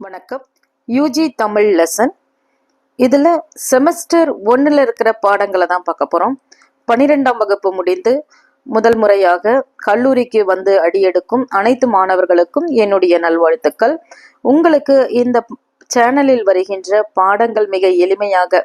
வணக்கம். UG Tamil lesson இதில் semester ஒன்றில் இருக்கிற பாடங்களை தான் பார்க்க போகிறோம் பன்னிரெண்டாம் வகுப்பு முடிந்து முதல் முறையாக கல்லூரிக்கு வந்து அடியெடுக்கும் அனைத்து மாணவர்களுக்கும் என்னுடைய நல்வாழ்த்துக்கள். உங்களுக்கு இந்த சேனலில் வருகின்ற பாடங்கள் மிக எளிமையாக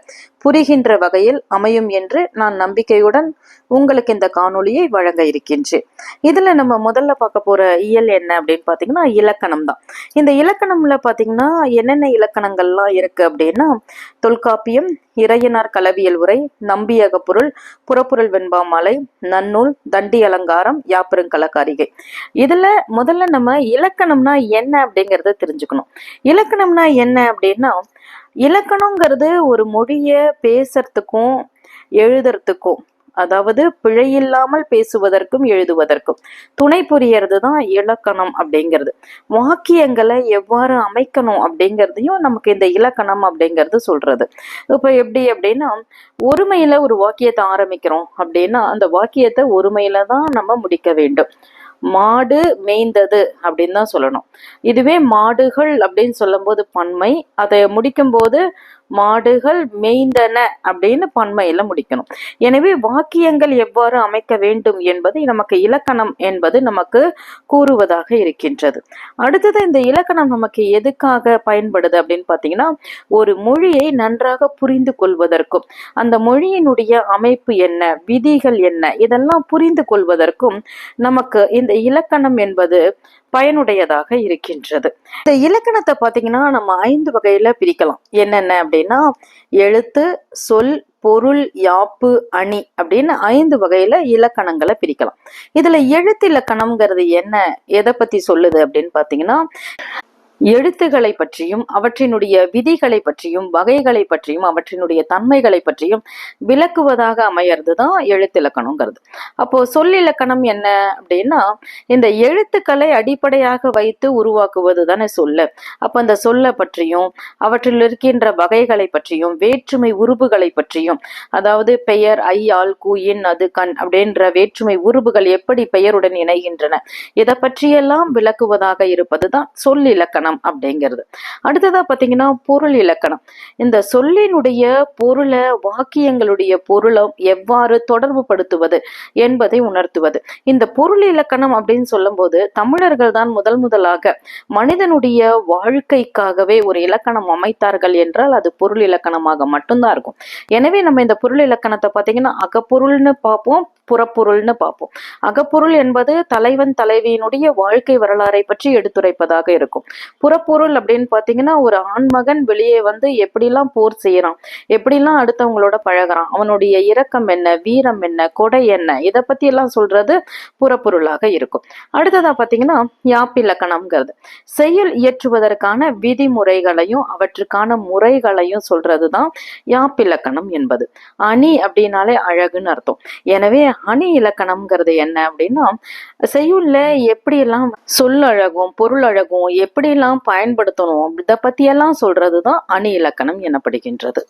புரிகின்ற வகையில் அமையும் என்று நான் நம்பிக்கையுடன் உங்களுக்கு இந்த காணொளியை வழங்க இருக்கின்றேன். இதில் நம்ம முதல்ல பார்க்க போகிற இயல் என்ன அப்படின்னு பார்த்தீங்கன்னா இலக்கணம் தான். இந்த இலக்கணம்ல பார்த்தீங்கன்னா என்னென்ன இலக்கணங்கள்லாம் இருக்கு அப்படின்னா தொல்காப்பியம் இறையனார் கலவியல் உரை நம்பியக பொருள் புறப்பொருள் வெண்பாமலை நன்னூல் தண்டி அலங்காரம் யாப்பெருங்கலக்காரிகை இதுல முதல்ல நம்ம இலக்கணம்னா என்ன அப்படிங்கிறத தெரிஞ்சுக்கணும். இலக்கணம்னா என்ன அப்படின்னா இலக்கணங்கிறது ஒரு மொழியை பேசுறதுக்கும் எழுதுறதுக்கும் அதாவது பிழையில்லாமல் பேசுவதற்கும் எழுதுவதற்கும். துணை புரியறது தான் இலக்கணம் அப்படிங்கிறது. வாக்கியங்களை எவ்வாறு அமைக்கணும் அப்படிங்கிறதையும் நமக்கு இந்த இலக்கணம் அப்படிங்கிறது சொல்றது. இப்போ எப்படி அப்படின்னா ஒருமையில ஒரு வாக்கியத்தை ஆரம்பிக்கிறோம் அப்படின்னா அந்த வாக்கியத்தை ஒருமையில தான் நம்ம முடிக்க வேண்டும். மாடு மேய்ந்தது அப்படின்னு தான் சொல்லணும். இதுவே மாடுகள் அப்படின்னு சொல்லும்போது பன்மை அதை முடிக்கும்போது மாடுகள் மேய்ந்தன அப்படின்னு பன்மையில முடிக்கணும். எனவே வாக்கியங்கள் எவ்வாறு அமைக்க வேண்டும் என்பது நமக்கு இலக்கணம் என்பது நமக்கு கூறுவதாக இருக்கின்றது. அடுத்தது இந்த இலக்கணம் நமக்கு எதுக்காக பயன்படுது அப்படின்னு பார்த்தீங்கன்னா ஒரு மொழியை நன்றாக புரிந்து கொள்வதற்கும் அந்த மொழியினுடைய அமைப்பு என்ன விதிகள் என்ன இதெல்லாம் புரிந்து கொள்வதற்கும் நமக்கு இந்த இலக்கணம் என்பது பயனுடையதாக இருக்கின்றது. இந்த இலக்கணத்தை பார்த்தீங்கன்னா நம்ம ஐந்து வகையில பிரிக்கலாம். என்னென்ன அப்படின்னா எழுத்து சொல் பொருள் யாப்பு அணி அப்படின்னு ஐந்து வகையில இலக்கணங்களை பிரிக்கலாம். இதுல எழுத்து இலக்கணம்ங்கிறது என்ன? எதை பத்தி சொல்லுது அப்படின்னு பாத்தீங்கன்னா எழுத்துக்களை பற்றியும் அவற்றினுடைய விதிகளை பற்றியும் வகைகளை பற்றியும் அவற்றினுடைய தன்மைகளை பற்றியும் விளக்குவதாக அமையறது தான் எழுத்திலக்கணங்கிறது அப்போ சொல்லிலக்கணம் என்ன அப்படின்னா இந்த எழுத்துக்களை அடிப்படையாக வைத்து உருவாக்குவது தானே சொல்ல. அப்ப அந்த சொல்ல பற்றியும் அவற்றில் இருக்கின்ற வகைகளை பற்றியும் வேற்றுமை உருபுகளை பற்றியும் அதாவது பெயர் ஐ ஆள் கூயின் அது கண் அப்படின்ற வேற்றுமை உருபுகள் எப்படி பெயருடன் இணைகின்றன இதை பற்றியெல்லாம் விளக்குவதாக இருப்பது தான் சொல்லிலக்கணம் அப்படிங்கிறது. அடுத்ததாக பார்த்தீங்கன்னா பொருள் இலக்கணம். இந்த சொல்லினுடைய பொருளை வாக்கியங்களுடைய பொருளை எவ்வாறு தொடர்பு படுத்துவது என்பதை உணர்த்துவது. இந்த பொருள் இலக்கணம் அப்படின்னு சொல்லும்போது தமிழர்கள் தான் முதல் முதலாக மனிதனுடைய வாழ்க்கைக்காகவே ஒரு இலக்கணம் அமைத்தார்கள் என்றால் அது பொருள் இலக்கணமாக மட்டும்தான் இருக்கும். எனவே நம்ம இந்த பொருள் இலக்கணத்தை பார்த்தீங்கன்னா அகப்பொருள்னு பார்ப்போம் புறப்பொருள்னு பார்ப்போம். அகப்பொருள் என்பது தலைவன் தலைவியினுடைய வாழ்க்கை வரலாறை பற்றி எடுத்துரைப்பதாக இருக்கும். புறப்பொருள் அப்படின்னு பார்த்தீங்கன்னா ஒரு ஆண்மகன் வெளியே வந்து எப்படிலாம் போர் செய்யறான் எப்படிலாம் அடுத்தவங்களோட பழகுறான் அவனுடைய இரக்கம் என்ன வீரம் என்ன கொடை என்ன இதை பத்தி எல்லாம் சொல்றது புறப்பொருளாக இருக்கும். அடுத்ததா பார்த்தீங்கன்னா யாப்பிலக்கணம்ங்கிறது செயல் இயற்றுவதற்கான விதிமுறைகளையும் அவற்றுக்கான முறைகளையும் சொல்றதுதான் யாப்பிலக்கணம் என்பது. அணி அப்படின்னாலே அழகுன்னு அர்த்தம். எனவே அணி இலக்கணம்ங்கிறது என்ன அப்படின்னா செய்யுள்ள எப்படியெல்லாம் சொல்லழகும் பொருளழகும் எப்படியெல்லாம் பயன்படுத்தணும் இதை பத்தியெல்லாம் சொல்றதுதான் அணி இலக்கணம் எனப்படுகின்றது.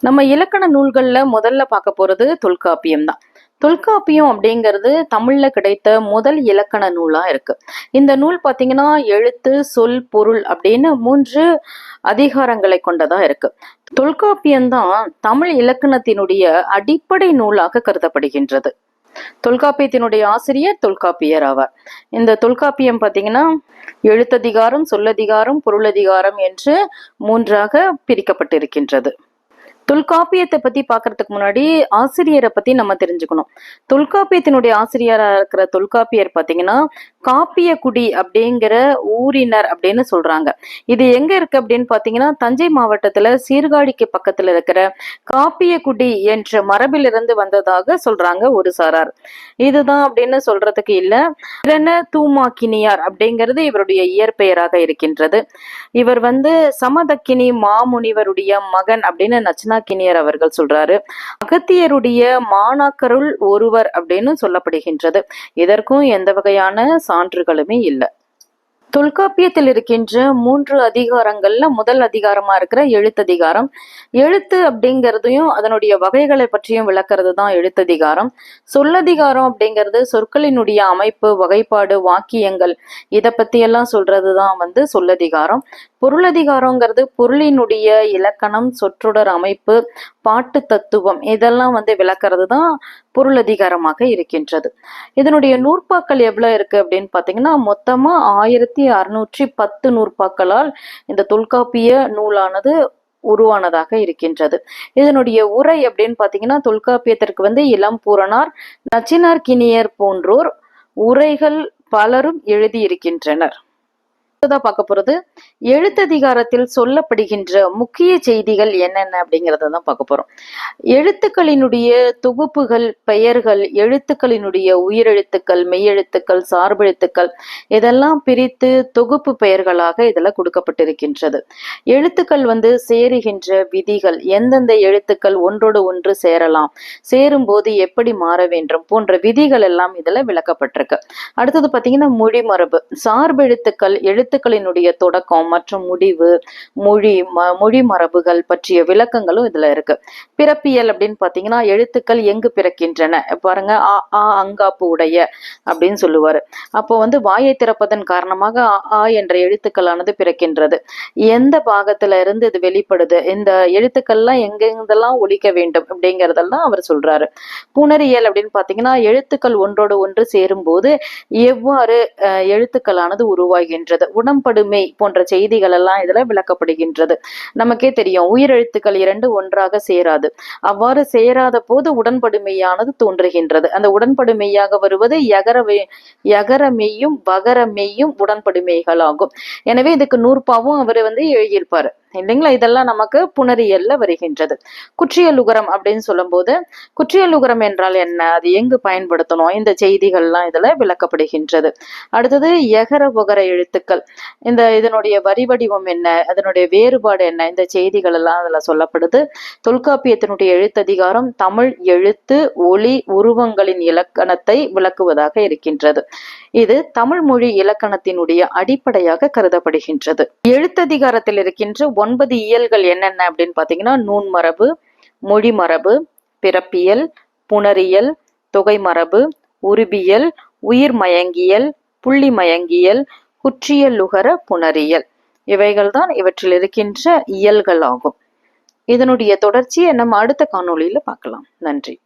நம்ம இலக்கண நூல்கள்ல முதல்ல பார்க்க போறது தொல்காப்பியம் தான் தொல்காப்பியம் அப்படிங்கிறது தமிழ்ல கிடைத்த முதல் இலக்கண நூலா இருக்கு. இந்த நூல் பாத்தீங்கன்னா எழுத்து சொல் பொருள் அப்படின்னு மூன்று அதிகாரங்களை கொண்டதா இருக்கு. தொல்காப்பியம்தான் தமிழ் இலக்கணத்தினுடைய அடிப்படை நூலாக கருதப்படுகின்றது. தொல்காப்பியத்தினுடைய ஆசிரியர் தொல்காப்பியர் ஆவார். இந்த தொல்காப்பியம் பார்த்தீங்கன்னா எழுத்ததிகாரம் சொல்லதிகாரம் பொருளதிகாரம் என்று மூன்றாக பிரிக்கப்பட்டிருக்கின்றது. தொல்காப்பியத்தை பத்தி பாக்குறதுக்கு முன்னாடி ஆசிரியரை பத்தி நம்ம தெரிஞ்சுக்கணும். தொல்காப்பியத்தினுடைய ஆசிரியராக இருக்கிற தொல்காப்பியர் பாத்தீங்கன்னா காப்பியக்குடி அப்படிங்கிற ஊரினர் அப்படின்னு சொல்றாங்க. இது எங்க இருக்கு அப்படின்னு பார்த்தீங்கன்னா தஞ்சை மாவட்டத்துல சீர்காழிக்கு பக்கத்துல இருக்கிற காப்பியக்குடி என்ற மரபிலிருந்து வந்ததாக சொல்றாங்க ஒரு சாரார். இதுதான் அப்படின்னு சொல்றதுக்கு இல்ல. இரண தூமாக்கினியார் அப்படிங்கிறது இவருடைய இயற்பெயராக இருக்கின்றது. இவர் வந்து சமதக்கினி மாமுனிவருடைய மகன் அப்படின்னு நச்சனாக்கினியர் அவர்கள் சொல்றாரு அகத்தியருடைய மாணாக்கருள் ஒருவர் அப்படின்னு சொல்லப்படுகின்றது. இதற்கும் எந்த வகையான சான்றுகளுமே இல்லை. தொல்காப்பியத்தில் இருக்கின்ற மூன்று அதிகாரங்கள்ல முதல் அதிகாரமா இருக்கிற எழுத்ததிகாரம் எழுத்து அப்படிங்கிறதையும் அதனுடைய வகைகளை பற்றியும் விளக்குறது தான் எழுத்ததிகாரம் சொல்லதிகாரம் அப்படிங்கிறது சொற்களினுடைய அமைப்பு வகைப்பாடு வாக்கியங்கள் இதை பத்தி எல்லாம் சொல்றது தான் வந்து சொல்லதிகாரம். பொருளதிகாரங்கிறது பொருளினுடைய இலக்கணம் சொற்றொடர் அமைப்பு பாட்டு தத்துவம் இதெல்லாம் வந்து விளக்குறது தான் பொருளதிகாரமாக இருக்கின்றது. இதனுடைய நூற்பாக்கள் எவ்வளோ இருக்கு அப்படின்னு பார்த்தீங்கன்னா மொத்தமாக ஆயிரத்தி அறுநூற்றி பத்து நூற்பாக்களால் இந்த தொல்காப்பிய நூலானது உருவானதாக இருக்கின்றது. இதனுடைய உரை அப்படின்னு பார்த்தீங்கன்னா தொல்காப்பியத்திற்கு வந்து இளம் பூரணார் நச்சினார் கிணியர் போன்றோர் உரைகள் பலரும் எழுதியிருக்கின்றனர். அடுத்ததா பார்க்க போறது எழுத்ததிகாரத்தில் சொல்லப்படுகின்ற முக்கிய செய்திகள் என்னென்ன அப்படிங்கிறத தான் பார்க்க போறோம். எழுத்துக்களினுடைய தொகுப்புகள் பெயர்கள் எழுத்துக்களினுடைய உயிரெழுத்துக்கள் மெய்யெழுத்துக்கள் சார்பெழுத்துக்கள் இதெல்லாம் பிரித்து தொகுப்பு பெயர்களாக இதில் கொடுக்கப்பட்டிருக்கின்றது. எழுத்துக்கள் வந்து சேருகின்ற விதிகள் எந்தெந்த எழுத்துக்கள் ஒன்றோடு ஒன்று சேரலாம் சேரும்போது எப்படி மாற வேண்டும் போன்ற விதிகள் எல்லாம் இதில் விளக்கப்பட்டிருக்கு. அடுத்தது பார்த்தீங்கன்னா மொழி மரபு சார்பெழுத்துக்கள் எழுத்துக்களினுடைய தொடக்கம் மற்றும் முடிவு மொழி மொழி மரபுகள் பற்றிய விளக்கங்களும் இதுல இருக்கு. பிறப்பியல் அப்படின்னு பாத்தீங்கன்னா எழுத்துக்கள் எங்கு பிறக்கின்றன? பாருங்க ஆ ஆ அங்காப்பு உடைய அப்படின்னு சொல்லுவாரு. அப்போ வந்து வாயை திறப்பதன் காரணமாக ஆ, ஆ என்ற எழுத்துக்களானது பிறக்கின்றது. எந்த பாகத்துல இருந்து இது வெளிப்படுது? இந்த எழுத்துக்கள்லாம் எங்கெங்கெல்லாம் ஒழிக்க வேண்டும்? அப்படிங்கறதெல்லாம் அவர் சொல்றாரு. புனரியல் அப்படின்னு பாத்தீங்கன்னா எழுத்துக்கள் ஒன்றோடு ஒன்று சேரும்போது எவ்வாறு எழுத்துக்களானது உருவாகின்றது? குணம்படுமை போன்ற செய்திகள் எல்லாம் இதுல விளக்கப்படுகின்றது. நமக்கே தெரியும் உயிரெழுத்துக்கள் இரண்டு ஒன்றாக சேராது. அவ்வாறு சேராத போது உடன்படுமையானது தோன்றுகின்றது. அந்த உடன்படுமையாக வருவது யகரவே யகரமெய்யும் வகரமெய்யும் உடன்படுமைகளாகும். எனவே இதுக்கு நூற்பாவும் அவர் வந்து எழுதியிருப்பாரு. இல்லைங்களா? இதெல்லாம் நமக்கு புணரியல்ல வருகின்றது. குற்றியலுகரம் அப்படின்னு சொல்லும்போது குற்றியலுகரம் என்றால் என்ன? அது எங்கு பயன்படுத்தணும்? இந்த செய்திகள்லாம் இதுல விளக்கப்படுகின்றது. அடுத்தது எகர புகர எழுத்துக்கள். இந்த இதனுடைய வரி வடிவம் என்ன? அதனுடைய வேறுபாடு என்ன? இந்த செய்திகள் எல்லாம் அதுல சொல்லப்படுது. தொல்காப்பியத்தினுடைய எழுத்ததிகாரம் தமிழ் எழுத்து ஒளி உருவங்களின் இலக்கணத்தை விளக்குவதாக இருக்கின்றது. இது தமிழ் மொழி இலக்கணத்தினுடைய அடிப்படையாக கருதப்படுகின்றது. எழுத்ததிகாரத்தில் இருக்கின்ற ஒன்பது இயல்கள் என்னென்ன அப்படின்னு பாத்தீங்கன்னா நூன் மரபு மொழி மரபு பிறப்பியல் புணரியல் தொகை மரபு உருபியல் உயிர் மயங்கியல் புள்ளி மயங்கியல் குற்றியலுகர புணரியல். இவைகள்தான் இவற்றில் இருக்கின்ற இயல்கள் ஆகும் இதனுடைய தொடர்ச்சியை நம்ம அடுத்த காணொளியில பார்க்கலாம். நன்றி.